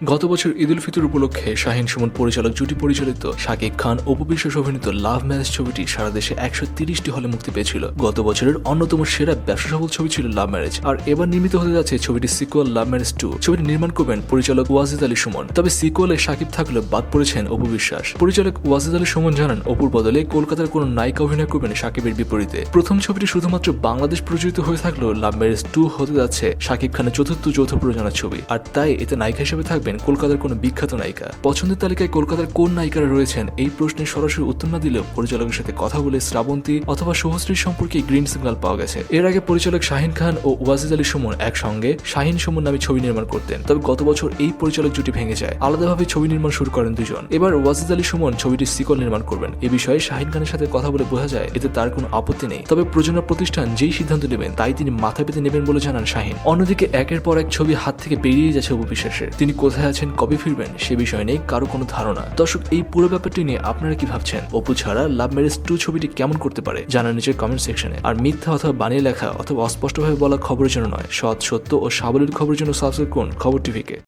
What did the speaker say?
গত বছর ঈদ উল ফিতর উপলক্ষে শাহিন সুমন পরিচালক জুটি পরিচালিত শাকিব খান অপবিশ্বাস অভিনীত লাভ ম্যারেজ ছবিটি সারা দেশে একশো তিরিশটি হলে মুক্তি পেয়েছিল। গত বছরের অন্যতম সেরা ব্যবসা সফল ছবি ছিল লাভ ম্যারেজ। আর এবার নির্মিত হতে যাচ্ছে ছবিটি সিকুয়াল লাভ ম্যারেজ টু। ছবিটি নির্মাণ করবেন পরিচালক ওয়াজিদ আলী সুমন। তবে সিকুয়ালে শাকিব থাকলেও বাদ পড়েছেন অপবিশ্বাস পরিচালক ওয়াজিদ আলী সুমন জানান, অপুর বদলে কলকাতার কোনো নায়িকা অভিনয় করবেন শাকিবের বিপরীতে। প্রথম ছবিটি শুধুমাত্র বাংলাদেশ প্রযোজিত হয়ে থাকলেও লাভ ম্যারেজ টু হতে যাচ্ছে শাকিব খানের চতুর্থ, যৌথ প্রযোজনা ছবি। আর তাই এতে নায়িকা হিসেবে থাকবেন কলকাতার কোনো বিখ্যাত নায়িকা। পছন্দের তালিকায় কলকাতার কোন নায়িকারা রয়েছেন? এই প্রশ্নের সরাসরি উত্তর না দিলেও পরিচালকের সাথে কথা বলে শ্রাবন্তী অথবা শুভশ্রীর সম্পর্কে গ্রিন সিগন্যাল পাওয়া গেছে। এর আগে পরিচালক শাহিন খান ও ওয়াজিদ আলী সুমন একসঙ্গে শাহিন সুমন নামে ছবি নির্মাণ করতেন। তবে গত বছর এই পরিচালক জুটি ভেঙে যায়। আলাদাভাবে ছবি নির্মাণ শুরু করেন দুজন। এবার ওয়াজিদ আলী সুমন ছবিটির সিকল নির্মাণ করবেন। এ বিষয়ে শাহিন খানের সাথে কথা বলে বোঝা যায়, এতে তার কোনো আপত্তি নেই। তবে প্রযোজনা প্রতিষ্ঠান যেই সিদ্ধান্ত নেবেন, তাই তিনি মাথা পেতে নেবেন বলে জানান শাহিন। অন্যদিকে একের পর এক ছবি হাত থেকে বেরিয়ে যাচ্ছে অপবিশ্বাসের তিনি কোথায় আছেন, কবে ফিরবেন, সে বিষয় নিয়ে কারও কোনো ধারণা। দর্শক, এই পুরো ব্যাপারটি নিয়ে আপনারা কি ভাবছেন? অপু ছাড়া লাভ ম্যারেজ টু ছবিটি কেমন করতে পারে? জানান নিচের কমেন্ট সেকশনে আর মিথ্যা অথবা বানিয়ে লেখা অথবা অস্পষ্টভাবে বলা খবরের জন্য নয়। সৎ, সত্য ও সাবলীল খবরের জন্য সাবস্ক্রাইব করুন খবর টিভিকে।